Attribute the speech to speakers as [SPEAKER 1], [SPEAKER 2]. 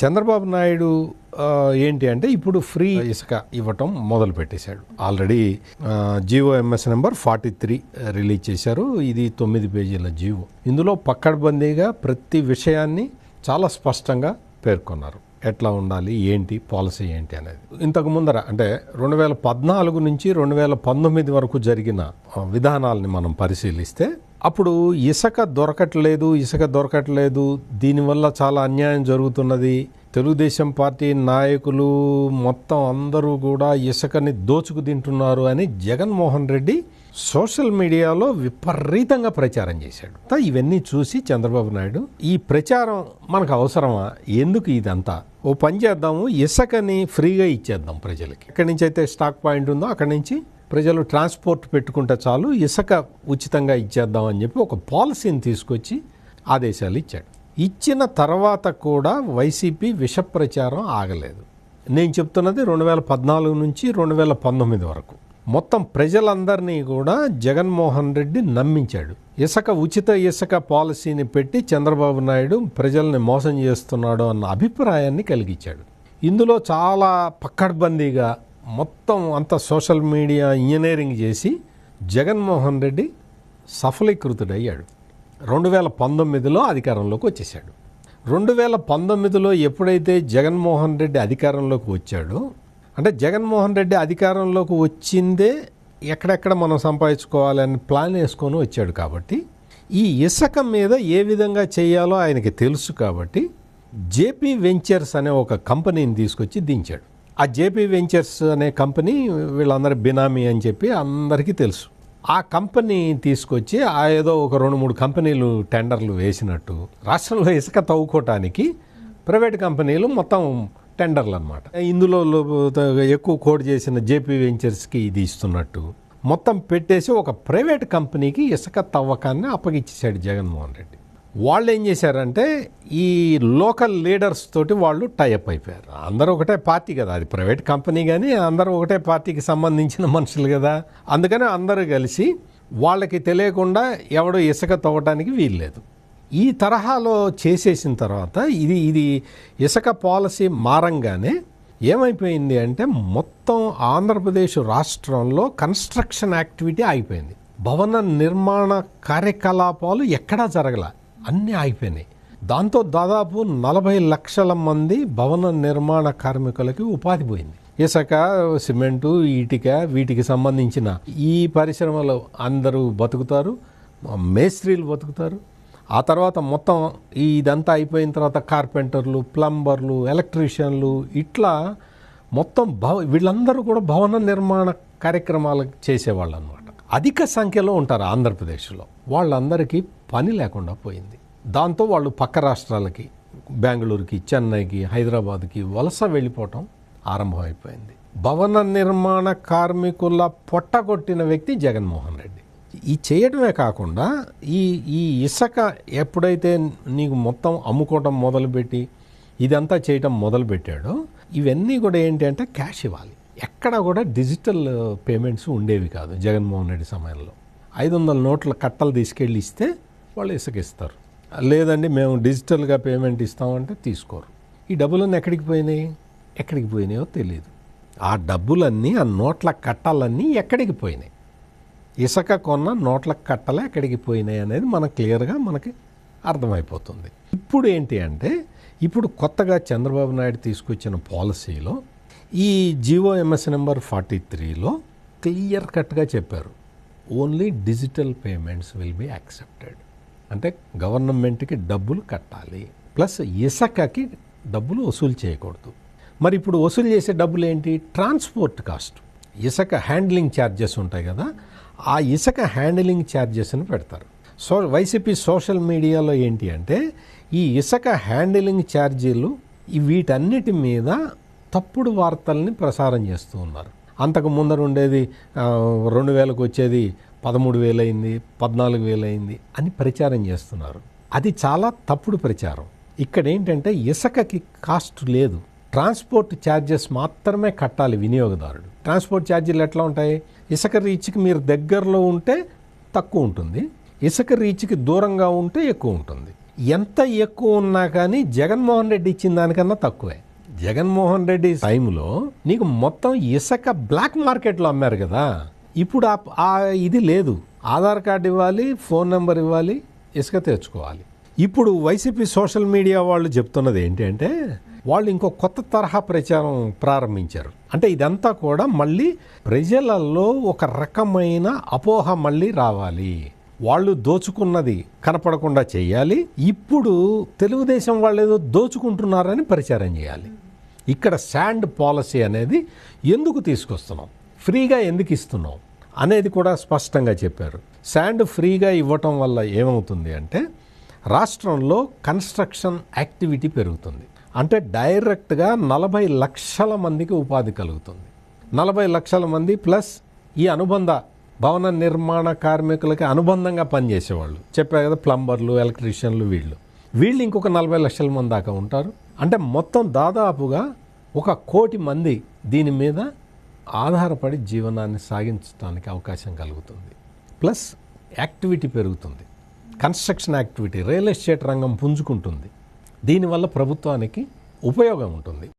[SPEAKER 1] చంద్రబాబు నాయుడు ఏంటి అంటే ఇప్పుడు ఫ్రీ ఇసుక ఇవ్వటం మొదలు పెట్టేశాడు already GO MS number forty three release చేశారు. ఇది తొమ్మిది పేజీల జీవో ఇందులో పక్కడబందీగా ప్రతి విషయాన్ని చాలా స్పష్టంగా పేర్కొన్నారు. ఎట్లా ఉండాలి ఏంటి పాలసీ ఏంటి అనేది. ఇంతకు ముందర అంటే రెండు వేల పద్నాలుగు నుంచి రెండు వేల పంతొమ్మిది వరకు జరిగిన విధానాలని మనం పరిశీలిస్తే అప్పుడు ఇసుక దొరకట్లేదు ఇసుక దొరకట్లేదు. దీనివల్ల చాలా అన్యాయం జరుగుతున్నది. తెలుగుదేశం పార్టీ నాయకులు మొత్తం అందరూ కూడా ఇసుకని దోచుకు తింటున్నారు అని జగన్మోహన్ రెడ్డి సోషల్ మీడియాలో విపరీతంగా ప్రచారం చేశాడు. ఇవన్నీ చూసి చంద్రబాబు నాయుడు ఈ ప్రచారం మనకు అవసరమా? ఎందుకు ఇదంతా? ఓ పని చేద్దాము ఇసుకని ఫ్రీగా ఇచ్చేద్దాం ప్రజలకి. ఎక్కడి నుంచి అయితే స్టాక్ పాయింట్ ఉందో అక్కడి నుంచి ప్రజలు ట్రాన్స్పోర్ట్ పెట్టుకుంటే చాలు ఇసుక ఉచితంగా ఇచ్చేద్దాం అని చెప్పి ఒక పాలసీని తీసుకొచ్చి ఆదేశాలు ఇచ్చాడు. ఇచ్చిన తర్వాత కూడా వైసీపీ విష ప్రచారం ఆగలేదు. నేను చెప్తున్నది రెండు వేల పద్నాలుగు నుంచి రెండు వేల పంతొమ్మిది వరకు. మొత్తం ప్రజలందరినీ కూడా జగన్మోహన్ రెడ్డి నమ్మించాడు. ఇసుక ఉచిత ఇసుక పాలసీని పెట్టి చంద్రబాబు నాయుడు ప్రజల్ని మోసం చేస్తున్నాడు అన్న అభిప్రాయాన్ని కలిగించాడు. ఇందులో చాలా పక్కడ్బందీగా మొత్తం అంత సోషల్ మీడియా ఇంజనీరింగ్ చేసి జగన్మోహన్ రెడ్డి సఫలీకృతుడయ్యాడు. రెండు వేల పంతొమ్మిదిలో అధికారంలోకి వచ్చేసాడు రెండు వేల పంతొమ్మిదిలో ఎప్పుడైతే జగన్మోహన్ రెడ్డి అధికారంలోకి వచ్చాడో అంటే జగన్మోహన్ రెడ్డి అధికారంలోకి వచ్చిందే ఎక్కడెక్కడ మనం సంపాదించుకోవాలని ప్లాన్ వేసుకొని వచ్చాడు కాబట్టి ఈ ఇసుక మీద ఏ విధంగా చేయాలో ఆయనకి తెలుసు కాబట్టి జేపీ వెంచర్స్ అనే ఒక కంపెనీని తీసుకొచ్చి దించాడు. ఆ జేపీ వెంచర్స్ అనే కంపెనీ వీళ్ళందరి బినామీ అని చెప్పి అందరికీ తెలుసు. ఆ కంపెనీ తీసుకొచ్చి ఆ ఏదో ఒక రెండు మూడు కంపెనీలు టెండర్లు వేసినట్టు రాష్ట్రంలో ఇసుక తవ్వుకోవటానికి ప్రైవేట్ కంపెనీలు మొత్తం టెండర్లు అనమాట ఇందులో ఎక్కువ కోడ్ చేసిన జేపీ వెంచర్స్కి ఇది ఇస్తున్నట్టు మొత్తం పెట్టేసి ఒక ప్రైవేట్ కంపెనీకి ఇసుక తవ్వకాన్ని అప్పగిచ్చేసాడు జగన్మోహన్ రెడ్డి. వాళ్ళు ఏం చేశారంటే ఈ లోకల్ లీడర్స్ తోటి వాళ్ళు టైఅప్ అయిపోయారు. అందరూ ఒకటే పార్టీ కదా. అది ప్రైవేట్ కంపెనీ కానీ అందరూ ఒకటే పార్టీకి సంబంధించిన మనుషులు కదా. అందుకని అందరూ కలిసి వాళ్ళకి తెలియకుండా ఎవడో ఇసుక తవ్వటానికి వీల్లేదు. ఈ తరహాలో చేసేసిన తర్వాత ఇది ఇది ఇసుక పాలసీ మారంగానే ఏమైపోయింది అంటే మొత్తం ఆంధ్రప్రదేశ్ రాష్ట్రంలో కన్స్ట్రక్షన్ యాక్టివిటీ ఆగిపోయింది. భవన నిర్మాణ కార్యకలాపాలు ఎక్కడా జరగల. అన్నీ ఆగిపోయినాయి. దాంతో దాదాపు నలభై లక్షల మంది భవన నిర్మాణ కార్మికులకి ఉపాధి పోయింది. ఇసుక సిమెంటు ఇటుక వీటికి సంబంధించిన ఈ పరిశ్రమలో అందరూ బతుకుతారు మేస్త్రీలు బతుకుతారు. ఆ తర్వాత మొత్తం ఇదంతా అయిపోయిన తర్వాత కార్పెంటర్లు ప్లంబర్లు ఎలక్ట్రీషియన్లు ఇట్లా మొత్తం భవ వీళ్ళందరూ కూడా భవన నిర్మాణ కార్యక్రమాలు చేసేవాళ్ళు అనమాట అధిక సంఖ్యలో ఉంటారు ఆంధ్రప్రదేశ్లో. వాళ్ళందరికీ పని లేకుండా పోయింది. దాంతో వాళ్ళు పక్క రాష్ట్రాలకి బెంగళూరుకి చెన్నైకి హైదరాబాద్కి వలస వెళ్ళిపోవటం ఆరంభమైపోయింది. భవన నిర్మాణ కార్మికుల పొట్టగొట్టిన వ్యక్తి జగన్మోహన్ రెడ్డి. ఈ చేయడమే కాకుండా ఈ ఈ ఇసుక ఎప్పుడైతే నీకు మొత్తం అమ్ముకోవటం మొదలుపెట్టి ఇదంతా చేయటం మొదలుపెట్టాడో ఇవన్నీ కూడా ఏంటి అంటే క్యాష్ ఇవ్వాలి. ఎక్కడ కూడా డిజిటల్ పేమెంట్స్ ఉండేవి కాదు జగన్మోహన్ రెడ్డి సమయంలో. ఐదు వందల నోట్ల కట్టలు తీసుకెళ్ళి ఇస్తే వాళ్ళు ఇసుకిస్తారు. లేదండి మేము డిజిటల్గా పేమెంట్ ఇస్తామంటే తీసుకోరు. ఈ డబ్బులన్నీ ఎక్కడికి పోయినాయి? ఎక్కడికి పోయినాయో తెలియదు ఆ డబ్బులన్నీ ఆ నోట్ల కట్టాలన్నీ ఎక్కడికి పోయినాయి? ఇసుక కొన్న నోట్ల కట్టలే ఎక్కడికి పోయినాయి అనేది మనకు క్లియర్గా మనకి అర్థమైపోతుంది. ఇప్పుడు ఏంటి అంటే ఇప్పుడు కొత్తగా చంద్రబాబు నాయుడు తీసుకొచ్చిన పాలసీలో ఈ జియో ఎంఎస్ నెంబర్ ఫార్టీ త్రీలో క్లియర్ కట్గా చెప్పారు. Only digital payments will be accepted. అంటే గవర్నమెంట్కి డబ్బులు కట్టాలి. ప్లస్ ఇసుకకి డబ్బులు వసూలు చేయకూడదు. మరి ఇప్పుడు వసూలు చేసే డబ్బులు ఏంటి ట్రాన్స్పోర్ట్ కాస్ట్. ఇసుక హ్యాండ్లింగ్ ఛార్జెస్ ఉంటాయి కదా ఆ ఇసుక హ్యాండ్లింగ్ ఛార్జెస్ని పెడతారు. సో వైసీపీ సోషల్ మీడియాలో ఏంటి అంటే ఈ ఇసుక హ్యాండిలింగ్ ఛార్జీలు వీటన్నిటి మీద తప్పుడు వార్తల్ని ప్రసారం చేస్తూ ఉన్నారు. అంతకు ముందర ఉండేది రెండు వేలకు వచ్చేది పదమూడు వేలైంది పద్నాలుగు వేలైంది అని ప్రచారం చేస్తున్నారు. అది చాలా తప్పుడు ప్రచారం. ఇక్కడ ఏంటంటే ఇసుకకి కాస్ట్ లేదు. ట్రాన్స్పోర్ట్ ఛార్జెస్ మాత్రమే కట్టాలి వినియోగదారుడు. ట్రాన్స్పోర్ట్ ఛార్జీలు ఎట్లా ఉంటాయి? ఇసుక రీచ్కి మీరు దగ్గరలో ఉంటే తక్కువ ఉంటుంది. ఇసుక రీచ్కి దూరంగా ఉంటే ఎక్కువ ఉంటుంది. ఎంత ఎక్కువ ఉన్నా కానీ జగన్మోహన్ రెడ్డి ఇచ్చిన దానికన్నా తక్కువే. జగన్మోహన్ రెడ్డి టైంలో నీకు మొత్తం ఇసుక బ్లాక్ మార్కెట్లో అమ్మారు కదా. ఇప్పుడు ఆ- ఇది లేదు. ఆధార్ కార్డు ఇవ్వాలి ఫోన్ నెంబర్ ఇవ్వాలి ఇసుక తెచ్చుకోవాలి. ఇప్పుడు వైసీపీ సోషల్ మీడియా వాళ్ళు చెప్తున్నది ఏంటంటే వాళ్ళు ఇంకో కొత్త తరహా ప్రచారం ప్రారంభించారు. అంటే ఇదంతా కూడా మళ్ళీ ప్రజలలో ఒక రకమైన అపోహ మళ్ళీ రావాలి. వాళ్ళు దోచుకున్నది కనపడకుండా చేయాలి. ఇప్పుడు తెలుగుదేశం వాళ్ళు ఏదో దోచుకుంటున్నారని ప్రచారం చేయాలి. ఇక్కడ శాండ్ పాలసీ అనేది ఎందుకు తీసుకొస్తున్నాం? ఫ్రీగా ఎందుకు ఇస్తున్నాం అనేది కూడా స్పష్టంగా చెప్పారు. శాండ్ ఫ్రీగా ఇవ్వటం వల్ల ఏమవుతుంది అంటే రాష్ట్రంలో కన్స్ట్రక్షన్ యాక్టివిటీ పెరుగుతుంది. అంటే డైరెక్ట్గా నలభై లక్షల మందికి ఉపాధి కలుగుతుంది. నలభై లక్షల మంది ప్లస్ ఈ అనుబంధ భవన నిర్మాణ కార్మికులకి అనుబంధంగా పనిచేసేవాళ్ళు. చెప్పారు కదా ప్లంబర్లు ఎలక్ట్రీషియన్లు వీళ్ళు. వీళ్ళు ఇంకొక నలభై లక్షల మంది దాకా ఉంటారు. అంటే మొత్తం దాదాపుగా ఒక కోటి మంది దీని మీద ఆధారపడి జీవనాన్ని సాగించడానికి అవకాశం కలుగుతుంది. ప్లస్ యాక్టివిటీ పెరుగుతుంది. కన్స్ట్రక్షన్ యాక్టివిటీ రియల్ ఎస్టేట్ రంగం పుంజుకుంటుంది. దీనివల్ల ప్రభుత్వానికి ఉపయోగం ఉంటుంది.